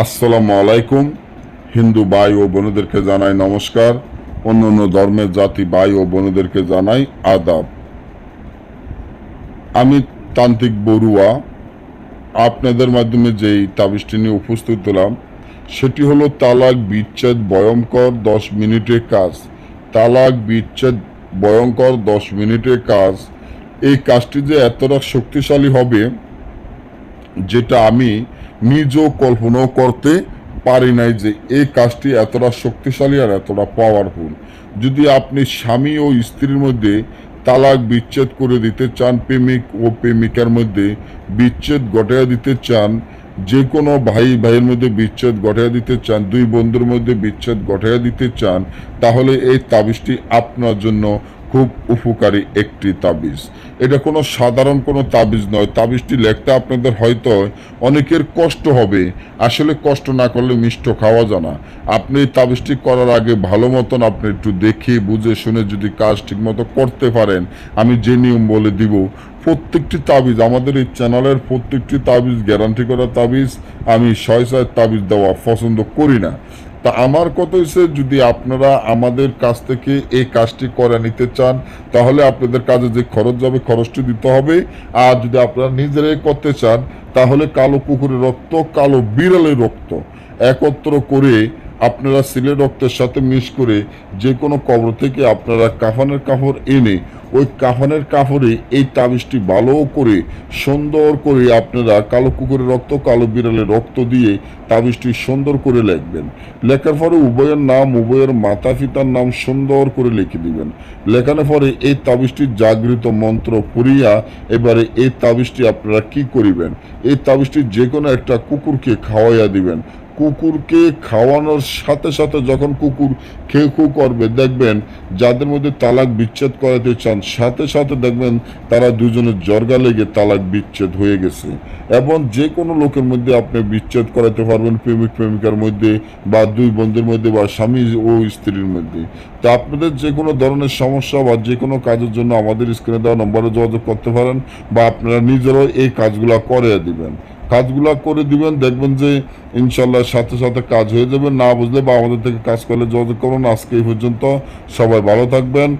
আসসালামু আলাইকুম। হিন্দু ভাই ও বোনদেরকে জানাই নমস্কার। অন্য অন্য ধর্মের জাতি ভাই ও বোনদেরকে জানাই আদাব। আমি তান্ত্রিক বড়ুয়া। আপনাদের মাধ্যমে যেই তাবিজটি নিয়ে উপস্থিত হলাম, সেটি হলো তালাক বিচ্ছেদ ভয়ঙ্কর দশ মিনিটের কাজ। তালাক বিচ্ছেদ ভয়ঙ্কর দশ মিনিটের কাজ। এই কাজটি যে এতটা শক্তিশালী হবে যেটা আমি নিজেও কল্পনাও করতে পারি নাই যে এই কাজটি এতটা শক্তিশালী আর এতটা পাওয়ারফুল যদি আপনি স্বামী ও স্ত্রীর মধ্যে তালাক, বিচ্ছেদ করে দিতে চান, প্রেমিক ও প্রেমিকার মধ্যে বিচ্ছেদ ঘটাইয়া দিতে চান যে কোনো ভাই, ভাইয়ের মধ্যে বিচ্ছেদ ঘটাইয়া দিতে চান, দুই বন্ধুর মধ্যে বিচ্ছেদ ঘটাইয়া দিতে চান, তাহলে এই তাবিজটি আপনার জন্য খুব উপকারী একটি তাবিজ। এটা কোনো সাধারণ কোনো তাবিজ নয়। তাবিজটি লেখতে আপনাদের হয়তো অনেকের কষ্ট হবে। আসলে কষ্ট না করলে মিষ্ট খাওয়া যায় না। আপনি এই তাবিজটি করার আগে ভালো মতন আপনি একটু দেখে, বুঝে, শুনে যদি কাজ ঠিকমতো করতে পারেন, আমি যে নিয়ম বলে দিব, প্রত্যেকটি তাবিজ, আমাদের এই চ্যানেলের প্রত্যেকটি তাবিজ, গ্যারান্টি করা তাবিজ, আমি ছয় ছয় তাবিজ দেওয়া পছন্দ করি না। তা আমার কথা হচ্ছে যদি আপনারা আমাদের কাছ থেকে এই কাজটি করে নিতে চান, তাহলে আপনাদের কাজে যে খরচ যাবে, খরচটি দিতে হবে। আর যদি আপনারা নিজেরাই করতে চান, তাহলে কালো কুকুরের রক্ত, কালো বিড়ালের রক্ত। একত্র করে আপনারা সিলের রক্তের সাথে মিশ করে যে কোনো কবর থেকে আপনারা কাফানের কাপড় এনে ওই কাফানের কাপড়ে এই তাবিজটি ভালো করে, সুন্দর করে আপনারা কালো কুকুরের রক্ত, কালো বিড়ালের রক্ত দিয়ে তাবিজটি সুন্দর করে লিখবেন। লেখার পরে উভয়ের নাম, উভয়ের মাতা পিতার নাম সুন্দর করে লিখে দিবেন। লেখানোর পরে এই তাবিজটি জাগৃত মন্ত্র পড়িয়া এবারে এই তাবিজটি আপনারা কি করিবেন? এই তাবিজটি যে কোনো একটা কুকুরকে খাওয়াইয়া দিবেন। কুকুরকে খাওয়ানোর সাথে সাথে যখন কুকুর খেয়ে খু করবে, দেখবেন যাদের মধ্যে তালাক বিচ্ছেদ করাতে চান, সাথে সাথে দেখবেন তারা দুজনের জর্গা লেগে তালাক বিচ্ছেদ হয়ে গেছে। এবং যে কোনো লোকের মধ্যে আপনি বিচ্ছেদ করাতে পারবেন, প্রেমিক প্রেমিকার মধ্যে বা দুই বন্ধুর মধ্যে বা স্বামী ও স্ত্রীর মধ্যে। তো আপনাদের যে কোনো ধরনের সমস্যা বা যে কোনো কাজের জন্য আমাদের স্ক্রিনে দেওয়া নম্বরে যোগাযোগ করতে পারেন বা আপনারা নিজেরাও এই কাজগুলো করে দিবেন। কাজগুলা করে দিবেন, দেখবেন যে ইনশাল্লাহ সাথে সাথে কাজ হয়ে যাবে। না বুঝলে বা আমাদের থেকে কাজ করলে যোগাযোগ করুন। আজকে এই পর্যন্ত সবাই ভালো থাকবেন।